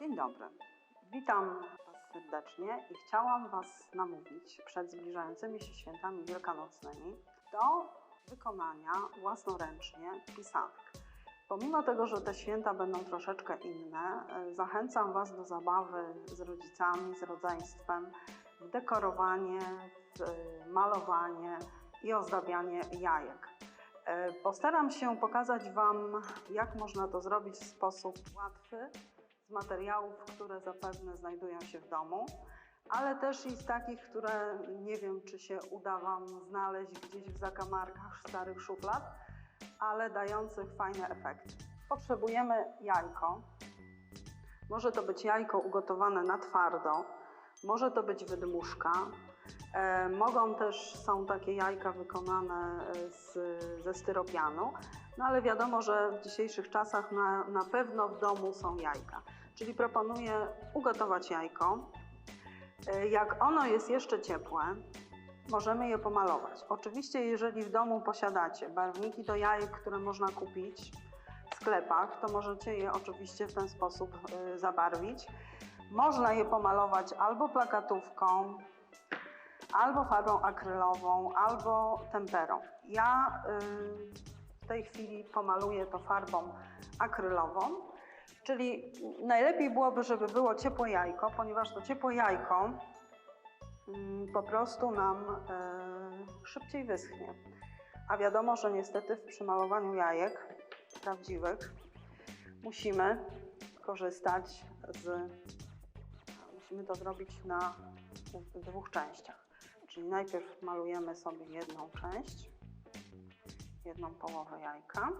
Dzień dobry. Witam Was serdecznie i chciałam Was namówić przed zbliżającymi się świętami wielkanocnymi do wykonania własnoręcznie pisanek. Pomimo tego, że te święta będą troszeczkę inne, e, zachęcam Was do zabawy z rodzicami, z rodzeństwem, w dekorowanie, w e, malowanie i ozdabianie jajek. E, Postaram się pokazać Wam, jak można to zrobić w sposób łatwy, z materiałów, które zapewne znajdują się w domu, ale też i z takich, które nie wiem, czy się uda Wam znaleźć gdzieś w zakamarkach starych szuflad, ale dających fajne efekty. Potrzebujemy jajko. Może to być jajko ugotowane na twardo, może to być wydmuszka. E, mogą też, są takie jajka wykonane e, z, ze styropianu, no ale wiadomo, że w dzisiejszych czasach na, na pewno w domu są jajka. Czyli proponuję ugotować jajko. E, jak ono jest jeszcze ciepłe, możemy je pomalować. Oczywiście, jeżeli w domu posiadacie barwniki do jajek, które można kupić w sklepach, to możecie je oczywiście w ten sposób y, zabarwić. Można je pomalować albo plakatówką, albo farbą akrylową, albo temperą. Ja y, w tej chwili pomaluję to farbą akrylową, czyli najlepiej byłoby, żeby było ciepłe jajko, ponieważ to ciepłe jajko mm, po prostu nam e, szybciej wyschnie. A wiadomo, że niestety w przymalowaniu jajek prawdziwych musimy korzystać z. Musimy to zrobić na dwóch częściach. Czyli najpierw malujemy sobie jedną część, jedną połowę jajka.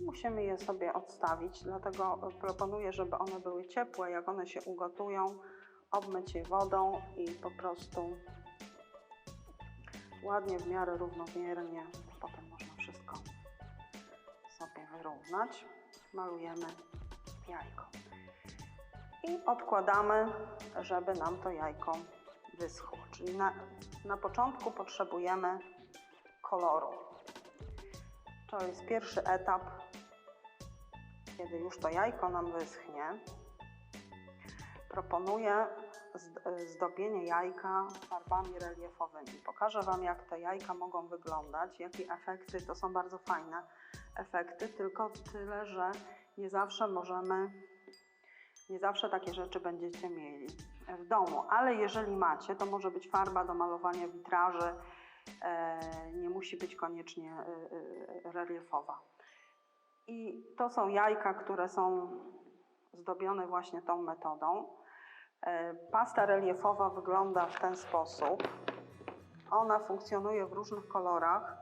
Musimy je sobie odstawić, dlatego proponuję, żeby one były ciepłe. Jak one się ugotują, obmyć je wodą i po prostu ładnie, w miarę równomiernie. Potem można wszystko sobie wyrównać. Malujemy jajko. I odkładamy, żeby nam to jajko wyschło. Czyli na, na początku potrzebujemy koloru. To jest pierwszy etap, kiedy już to jajko nam wyschnie. Proponuję zdobienie jajka farbami reliefowymi. Pokażę Wam, jak te jajka mogą wyglądać, jakie efekty, to są bardzo fajne efekty, tylko tyle, że nie zawsze możemy, nie zawsze takie rzeczy będziecie mieli w domu, ale jeżeli macie, to może być farba do malowania witraży, nie musi być koniecznie e, e, reliefowa. I to są jajka, które są zdobione właśnie tą metodą. Pasta reliefowa wygląda w ten sposób. Ona funkcjonuje w różnych kolorach.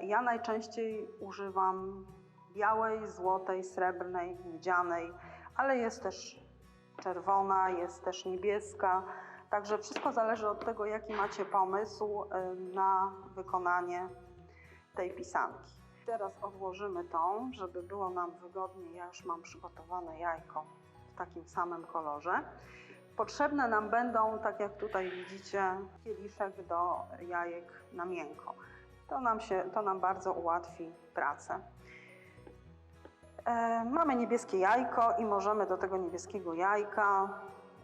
Ja najczęściej używam białej, złotej, srebrnej, miedzianej, ale jest też czerwona, jest też niebieska. Także wszystko zależy od tego, jaki macie pomysł na wykonanie tej pisanki. Teraz odłożymy tą, żeby było nam wygodnie. Ja już mam przygotowane jajko w takim samym kolorze. Potrzebne nam będą, tak jak tutaj widzicie, kieliszek do jajek na miękko. To nam, się, to nam bardzo ułatwi pracę. E, mamy niebieskie jajko i możemy do tego niebieskiego jajka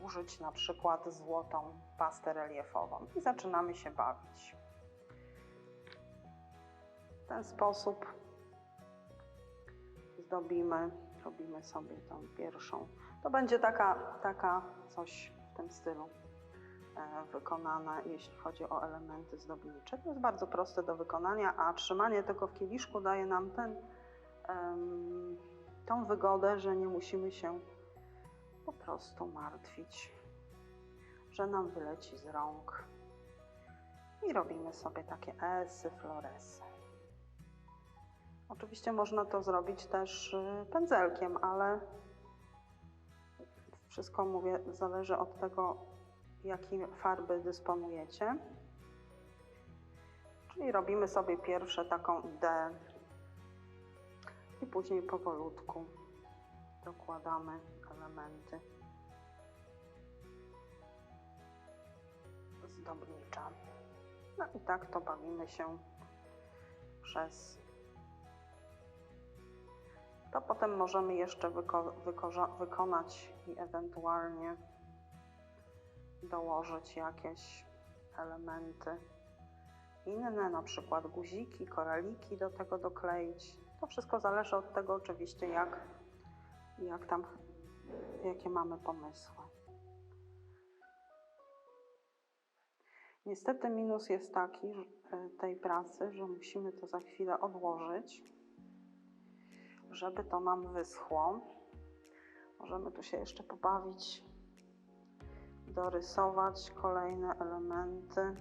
użyć na przykład złotą pastę reliefową i zaczynamy się bawić. W ten sposób zdobimy, robimy sobie tą pierwszą. To będzie taka, taka coś w tym stylu e, wykonane, jeśli chodzi o elementy zdobnicze. To jest bardzo proste do wykonania, a trzymanie tego w kieliszku daje nam ten, tą wygodę, że nie musimy się po prostu martwić, że nam wyleci z rąk. I robimy sobie takie esy, floresy. Oczywiście można to zrobić też y, pędzelkiem, ale wszystko mówię, zależy od tego, jakie farby dysponujecie. Czyli robimy sobie pierwsze taką ideę i później powolutku dokładamy elementy zdobnicze. No i tak to bawimy się przez To potem możemy jeszcze wyko- wykonać i ewentualnie dołożyć jakieś elementy inne, na przykład guziki, koraliki do tego dokleić. To wszystko zależy od tego oczywiście, jak, jak tam, jakie mamy pomysły. Niestety minus jest taki e, tej pracy, że musimy to za chwilę odłożyć, żeby to nam wyschło. Możemy tu się jeszcze pobawić, dorysować kolejne elementy.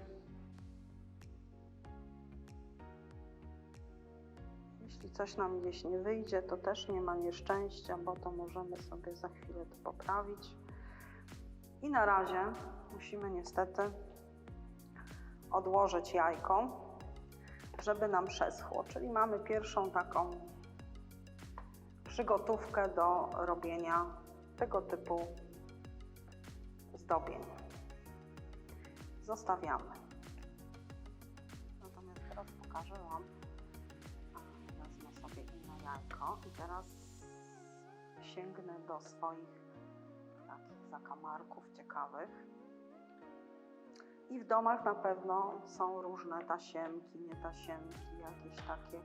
Jeśli coś nam gdzieś nie wyjdzie, to też nie ma nieszczęścia, bo to możemy sobie za chwilę to poprawić. I na razie musimy niestety odłożyć jajko, żeby nam przeschło. Czyli mamy pierwszą taką przygotówkę do robienia tego typu zdobień. Zostawiamy. Natomiast teraz pokażę Wam, i teraz sięgnę do swoich takich zakamarków ciekawych. I w domach na pewno są różne tasiemki, nie tasiemki, jakieś takie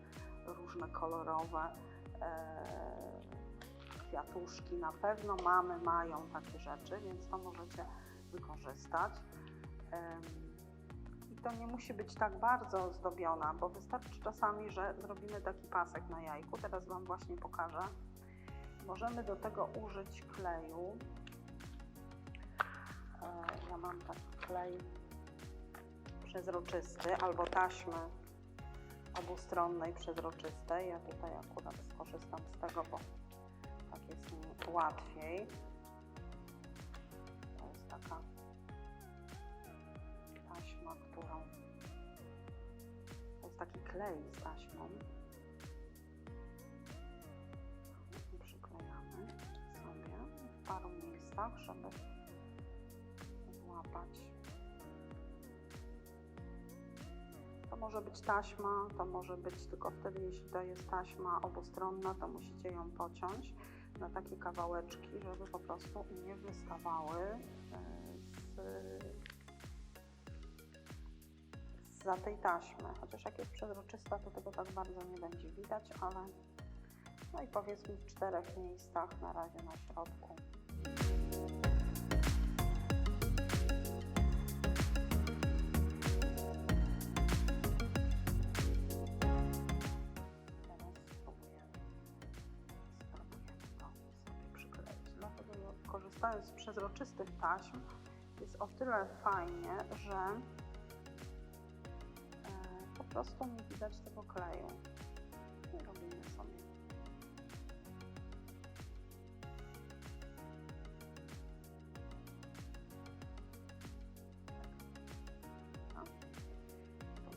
różne kolorowe e, kwiatuszki. Na pewno mamy mają takie rzeczy, więc to możecie wykorzystać. I to nie musi być tak bardzo ozdobiona, bo wystarczy czasami, że zrobimy taki pasek na jajku. Teraz Wam właśnie pokażę. Możemy do tego użyć kleju. E, Ja mam taki klej przezroczysty albo taśmy obustronnej przezroczystej. Ja tutaj akurat skorzystam z tego, bo tak jest mi łatwiej. To jest taka klej z taśmą. Przyklejamy sobie w paru miejscach, żeby złapać To może być taśma, to może być tylko wtedy, jeśli to jest taśma obustronna, to musicie ją pociąć na takie kawałeczki, żeby po prostu nie wystawały e, z, za tej taśmy. Chociaż jak jest przezroczysta, to tego tak bardzo nie będzie widać, ale no i powiedzmy w czterech miejscach na razie na środku. Korzystając z przezroczystych taśm jest o tyle fajnie, że po prostu nie widać tego kleju. I robimy sobie tak. Tu.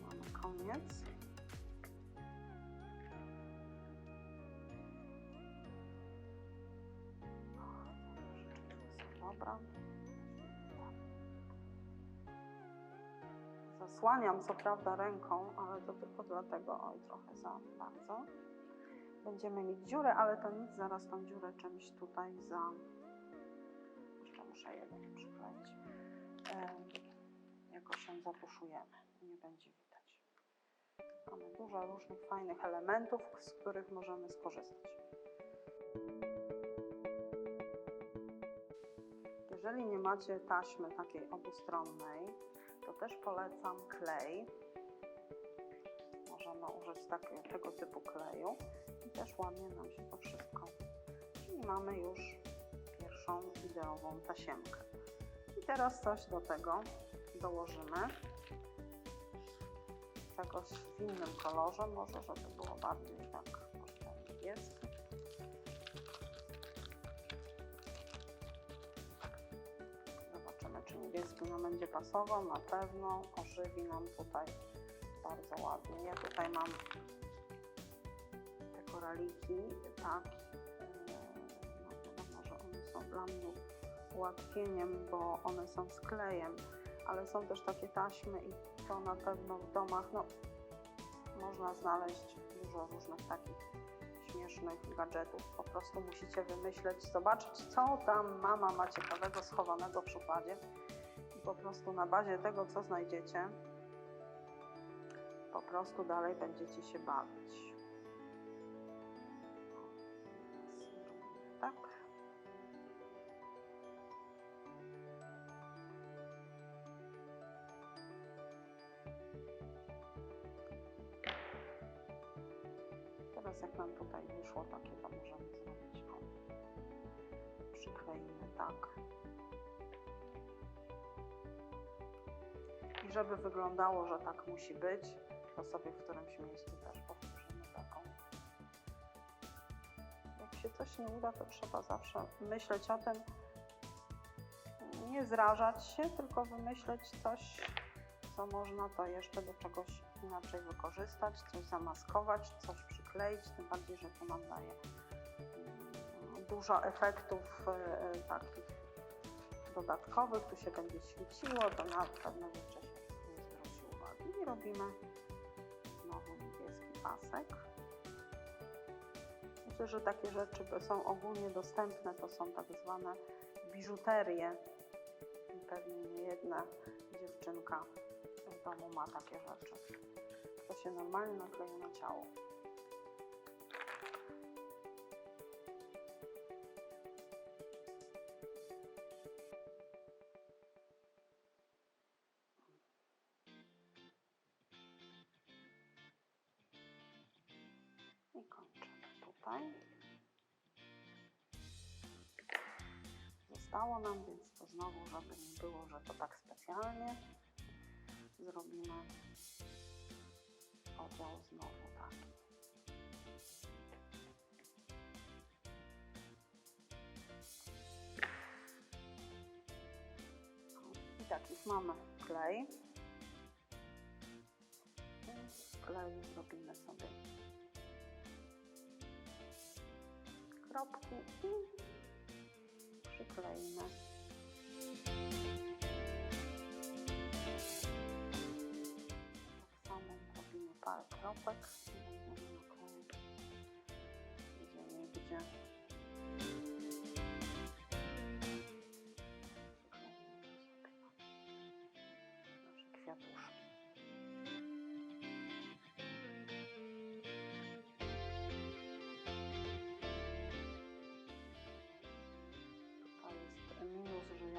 Dobra. Zasłaniam co prawda ręką, ale to tylko dlatego, oj trochę za bardzo. Będziemy mieć dziurę, ale to nic, zaraz tą dziurę czymś tutaj za... Jeszcze muszę jeden przykleić. Em, Jakoś się zatuszujemy, nie będzie widać. Mamy dużo różnych fajnych elementów, z których możemy skorzystać. Jeżeli nie macie taśmy takiej obustronnej, to też polecam klej. Możemy użyć takiego, tego typu kleju i też ładnie nam się to wszystko. Czyli mamy już pierwszą ideową tasiemkę. I teraz coś do tego dołożymy. Czegoś w innym kolorze, może żeby było bardziej tak może niebieski. Niebieski nam będzie pasował. Na pewno ożywi nam tutaj bardzo ładnie. Ja tutaj mam te koraliki, tak. Yy, No że one są dla mnie ułatwieniem, bo one są z klejem, ale są też takie taśmy i to na pewno w domach, no można znaleźć dużo różnych takich śmiesznych gadżetów. Po prostu musicie wymyśleć, zobaczyć, co tam mama ma ciekawego schowanego w szufladzie po prostu na bazie tego, co znajdziecie, po prostu dalej będziecie się bawić. Tak. Teraz jak nam tutaj wyszło takie, to możemy zrobić o, przykleimy tak. I żeby wyglądało, że tak musi być, to sobie w którymś miejscu też powtórzymy taką. Jak się coś nie uda, to trzeba zawsze myśleć o tym, nie zrażać się, tylko wymyśleć coś, co można to jeszcze do czegoś inaczej wykorzystać, coś zamaskować, coś przykleić, tym bardziej, że to nam daje mm, dużo efektów e, takich dodatkowych, tu się będzie świeciło, to na pewne rzeczy robimy znowu niebieski pasek. Myślę, że takie rzeczy są ogólnie dostępne, to są tak zwane biżuterie. Pewnie nie jedna dziewczynka w domu ma takie rzeczy. To się normalnie nakleja na ciało. Tutaj. Zostało nam, więc to znowu, żeby nie było, że to tak specjalnie, zrobimy podział znowu taki. I tak, już mamy klej. I kleju zrobimy sobie kropki i przykleimy. Tak samo robimy parę kropek. I będziemy gdzie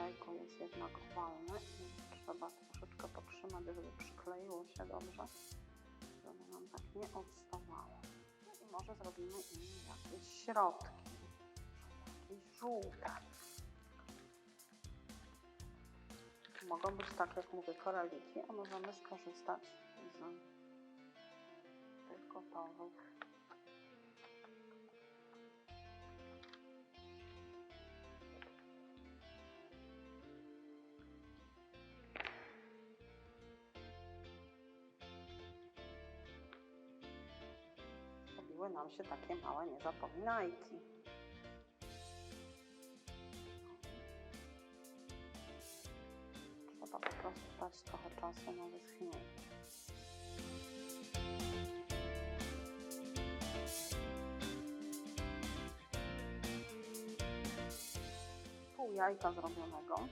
jajko jest jednak owalne i trzeba troszeczkę potrzymać, żeby przykleiło się dobrze, żeby nam tak nie odstawało. No i może zrobimy im jakieś środki, jakieś żółte. Mogą być tak, jak mówię, koraliki, a możemy skorzystać z tych gotowych. Nam się takie małe niezapominajki. Trzeba po prostu dać trochę czasu na wyschnięcie. Pół jajka zrobionego.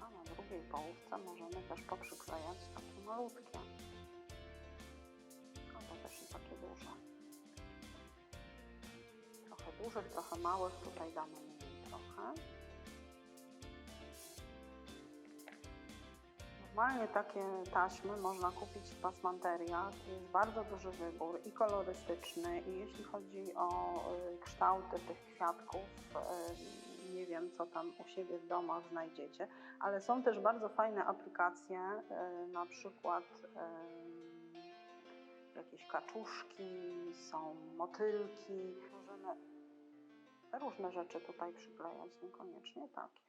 A na drugiej połówce możemy też poprzyklejać takie malutkie. Dużych, trochę małych. Tutaj damy mniej trochę. Normalnie takie taśmy można kupić w pasmanteriach. Jest bardzo duży wybór i kolorystyczny, i jeśli chodzi o y, kształty tych kwiatków, y, nie wiem co tam u siebie w domach znajdziecie, ale są też bardzo fajne aplikacje, y, na przykład jakieś kaczuszki, są motylki. Różne rzeczy tutaj przyklejać, niekoniecznie takie.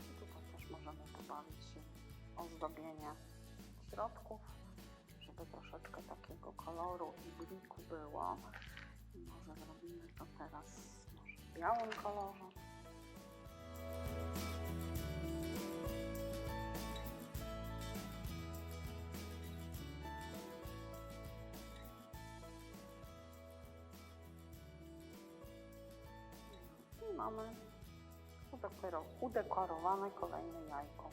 I tutaj też możemy pobawić się ozdobienie środków, troszeczkę takiego koloru i bliku było. Może zrobimy to teraz może w białym kolorze. I mamy udekoro- udekorowane kolejne jajko.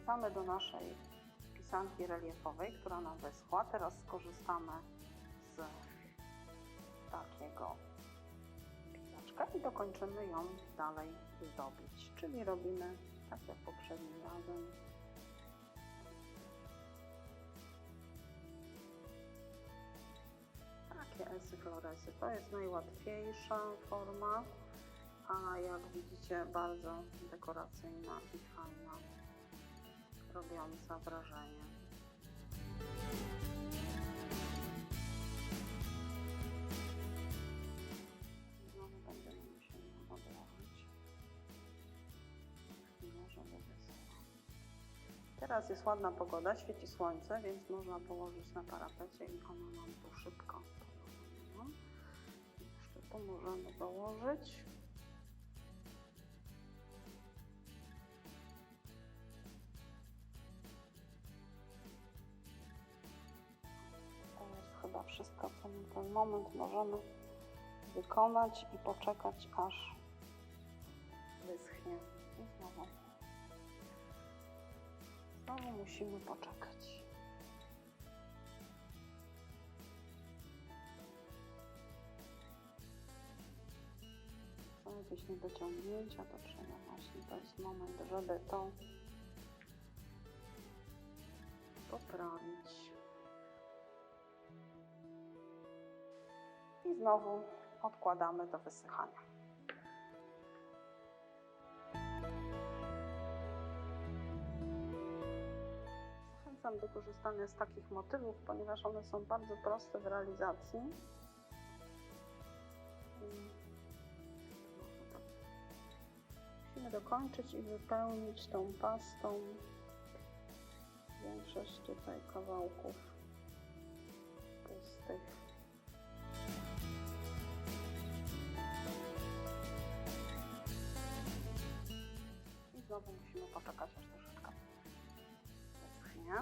Wracamy do naszej pisanki reliefowej, która nam wyschła. Teraz skorzystamy z takiego pisaczka i dokończymy ją dalej zdobić. Czyli robimy tak jak poprzednim razem. Takie esy floresy. To jest najłatwiejsza forma, a jak widzicie bardzo dekoracyjna i fajna, robiąca wrażenie. Znowu będziemy musieli odłożyć. Chwilę, żeby wyschło. Teraz jest ładna pogoda, świeci słońce, więc można położyć na parapecie i ono nam tu szybko. Jeszcze tu możemy dołożyć. Wszystko, co na ten moment możemy wykonać i poczekać, aż wyschnie. I znowu Znowu musimy poczekać. Są jakieś niedociągnięcia, to trzeba właśnie, to jest moment, żeby to poprawić. I znowu odkładamy do wysychania. Zachęcam do korzystania z takich motywów, ponieważ one są bardzo proste w realizacji. Musimy dokończyć i wypełnić tą pastą większość tutaj kawałków pustych. Aż troszeczkę wyschnie.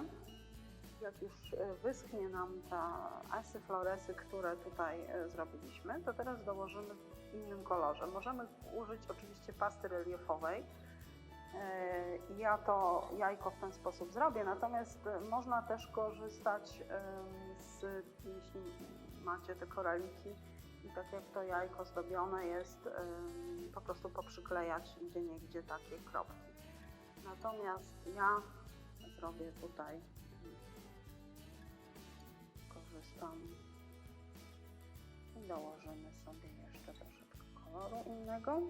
Jak już e, wyschnie nam te esy floresy, które tutaj e, zrobiliśmy, to teraz dołożymy w innym kolorze. Możemy użyć oczywiście pasty reliefowej. E, Ja to jajko w ten sposób zrobię, natomiast można też korzystać z, jeśli macie te koraliki i tak jak to jajko zdobione jest, po prostu poprzyklejać gdzie niegdzie takie kropki. Natomiast ja zrobię tutaj, korzystam i dołożymy sobie jeszcze troszeczkę koloru innego.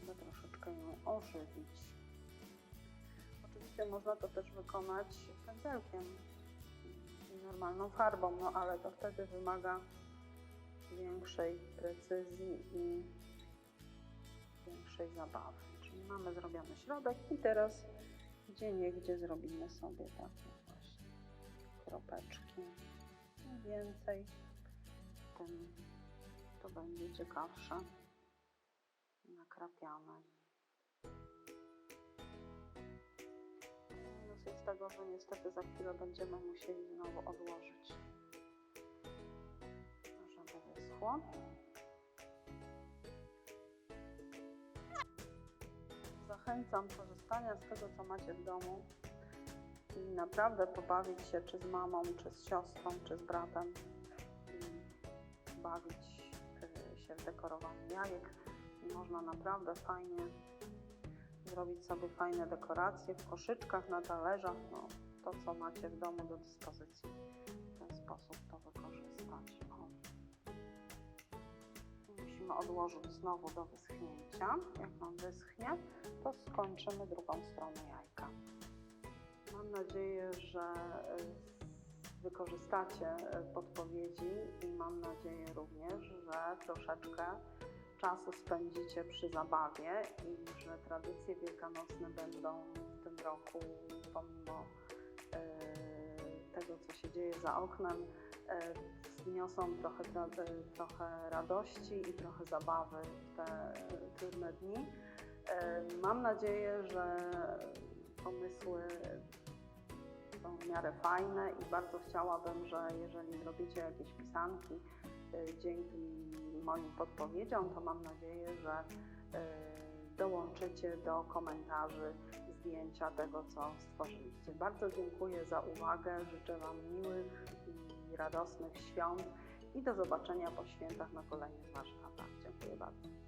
Żeby troszeczkę ją ożywić. Oczywiście można to też wykonać pędzelkiem i normalną farbą, no ale to wtedy wymaga większej precyzji i większej zabawy. Czyli mamy zrobiony środek i teraz gdzie niegdzie zrobimy sobie takie właśnie kropeczki. Im więcej, tym to będzie ciekawsze. Nakrapiane. Minus jest tego, że niestety za chwilę będziemy musieli znowu odłożyć, żeby wyschło. Zachęcam korzystania z tego, co macie w domu i naprawdę pobawić się czy z mamą, czy z siostrą, czy z bratem i bawić y, się w dekorowanie jajek. Można naprawdę fajnie zrobić sobie fajne dekoracje w koszyczkach, na talerzach, no, to co macie w domu do dyspozycji. W ten sposób to Musimy odłożyć znowu do wyschnięcia. Jak nam wyschnie, to skończymy drugą stronę jajka. Mam nadzieję, że y, wykorzystacie y, podpowiedzi i mam nadzieję również, że troszeczkę czasu spędzicie przy zabawie i że tradycje wielkanocne będą w tym roku, pomimo e, tego, co się dzieje za oknem, e, wniosą trochę, e, trochę radości i trochę zabawy w te e, trudne dni. E, Mam nadzieję, że pomysły są w miarę fajne i bardzo chciałabym, że jeżeli zrobicie jakieś pisanki y, dzięki moim podpowiedziom, to mam nadzieję, że y, dołączycie do komentarzy zdjęcia tego, co stworzyliście. Bardzo dziękuję za uwagę, życzę Wam miłych i radosnych świąt i do zobaczenia po świętach na kolejnych warsztatach. Dziękuję bardzo.